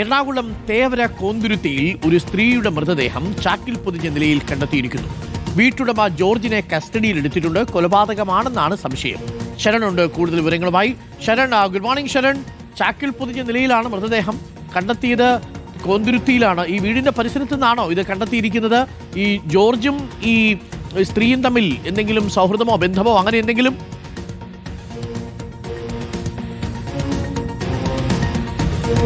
എറണാകുളം തേവര കോന്തുരുത്തിയിൽ ഒരു സ്ത്രീയുടെ മൃതദേഹം ചാക്കിൽ പൊതിഞ്ഞ നിലയിൽ കണ്ടെത്തിയിരിക്കുന്നു. വീട്ടുടമ ജോർജിനെ കസ്റ്റഡിയിൽ എടുത്തിട്ടുണ്ട്. കൊലപാതകമാണെന്നാണ് സംശയം. ശരണുണ്ട്. കൂടുതൽ വിവരങ്ങളുമായി ശരൺ. Good morning Sharan. ചാക്കിൽ പൊതിഞ്ഞ നിലയിലാണ് മൃതദേഹം കണ്ടെത്തിയത്. കോന്തുരുത്തിയിലാണ്. ഈ വീടിന്റെ പരിസരത്തു നിന്നാണോ ഇത് കണ്ടെത്തിയിരിക്കുന്നത്? ഈ ജോർജും ഈ സ്ത്രീയും തമ്മിൽ എന്തെങ്കിലും സൗഹൃദമോ ബന്ധമോ അങ്ങനെ എന്തെങ്കിലും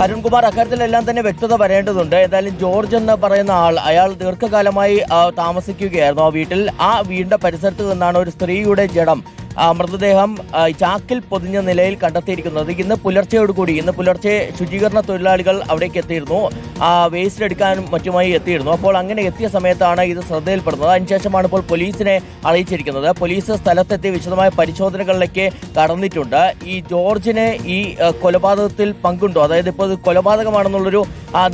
അരുൺകുമാർ അക്കാര്യത്തിലെല്ലാം തന്നെ വ്യക്തത വരേണ്ടതുണ്ട്. എന്തായാലും ജോർജ് എന്ന് പറയുന്ന ആൾ അയാൾ ദീർഘകാലമായി താമസിക്കുകയായിരുന്നു ആ വീട്ടിൽ. ആ വീടിന്റെ പരിസരത്ത് നിന്നാണ് ഒരു സ്ത്രീയുടെ ജഡം മൃതദേഹം ചാക്കിൽ പൊതിഞ്ഞ നിലയിൽ കണ്ടെത്തിയിരിക്കുന്നത്. ഇന്ന് പുലർച്ചയോടുകൂടി ഇന്ന് പുലർച്ചെ ശുചീകരണ തൊഴിലാളികൾ അവിടേക്ക് എത്തിയിരുന്നു. വേസ്റ്റ് എടുക്കാനും മറ്റുമായി എത്തിയിരുന്നു. അപ്പോൾ അങ്ങനെ എത്തിയ സമയത്താണ് ഇത് ശ്രദ്ധയിൽപ്പെടുന്നത്. അതിനുശേഷമാണ് ഇപ്പോൾ പോലീസിനെ അറിയിച്ചിരിക്കുന്നത്. പോലീസ് സ്ഥലത്തെത്തി വിശദമായ പരിശോധനകളിലേക്ക് കടന്നിട്ടുണ്ട്. ഈ ജോർജിന് ഈ കൊലപാതകത്തിൽ പങ്കുണ്ടോ? അതായത് ഇപ്പോൾ ഇത് കൊലപാതകമാണെന്നുള്ളൊരു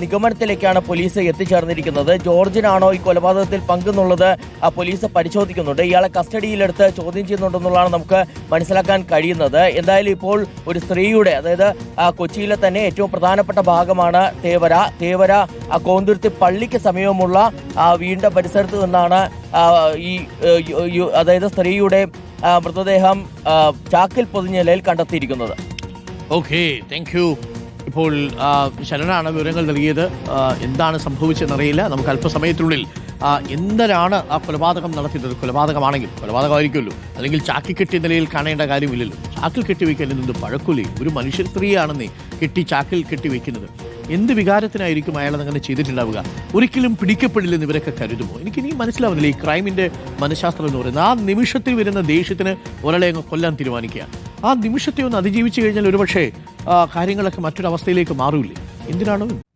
നിഗമനത്തിലേക്കാണ് പോലീസ് എത്തിച്ചേർന്നിരിക്കുന്നത്. ജോർജിനാണോ ഈ കൊലപാതകത്തിൽ പങ്കെന്നുള്ളത്? പോലീസ് പരിശോധിക്കുന്നുണ്ട്. ഇയാളെ കസ്റ്റഡിയിലെടുത്ത് ചോദ്യം ചെയ്യുന്നുണ്ടെന്നുള്ളതാണ് നമുക്ക് മനസ്സിലാക്കാൻ കഴിയുന്നത്. എന്തായാലും ഇപ്പോൾ ഒരു സ്ത്രീയുടെ അതായത് കൊച്ചിയിലെ തന്നെ ഏറ്റവും പ്രധാനപ്പെട്ട ഭാഗമാണ് തേവര. തേവര കോന്തുരുത്തി പള്ളിക്ക് സമീപമുള്ള വീടിന്റെ പരിസരത്ത് നിന്നാണ് ഈ അതായത് സ്ത്രീയുടെ മൃതദേഹം ചാക്കിൽ പൊതിഞ്ഞ നിലയിൽ കണ്ടെത്തിയിരിക്കുന്നത്. ഓക്കെ താങ്ക് യു ഇപ്പോൾ ശരണാണ് വിവരങ്ങൾ നൽകിയത്. എന്താണ് സംഭവിച്ചെന്നറിയില്ല നമുക്ക് അല്പസമയത്തിനുള്ളിൽ ആ, എന്തരാണ് ആ കൊലപാതകം നടത്തിയത് കൊലപാതകമാണെങ്കിൽ കൊലപാതകമായിരിക്കുമല്ലോ. അല്ലെങ്കിൽ ചാക്കി കെട്ടിയ നിലയിൽ കാണേണ്ട കാര്യമില്ലല്ലോ. ചാക്കിൽ കെട്ടിവെക്കാൻ എന്ത് പഴക്കൂലി. ഒരു മനുഷ്യ സ്ത്രീയാണെന്നേ കെട്ടി ചാക്കിൽ കെട്ടിവെക്കുന്നത്. എന്ത് വികാരത്തിനായിരിക്കും അയാൾ അങ്ങനെ ചെയ്തിട്ടുണ്ടാവുക? ഒരിക്കലും പിടിക്കപ്പെടില്ലെന്ന് ഇവരൊക്കെ കരുതുമോ? എനിക്കിനി മനസ്സിലാവുന്നില്ല. ഈ ക്രൈമിന്റെ മനഃശാസ്ത്രം എന്ന് പറയുന്നത് ആ നിമിഷത്തിൽ വരുന്ന ദേഷ്യത്തിന് ഒരാളെ അങ്ങ് കൊല്ലാൻ തീരുമാനിക്കുക. ആ നിമിഷത്തെ ഒന്ന് അതിജീവിച്ചു കഴിഞ്ഞാൽ ഒരുപക്ഷെ കാര്യങ്ങളൊക്കെ മറ്റൊരവസ്ഥയിലേക്ക് മാറൂലേ എന്തിനാണ്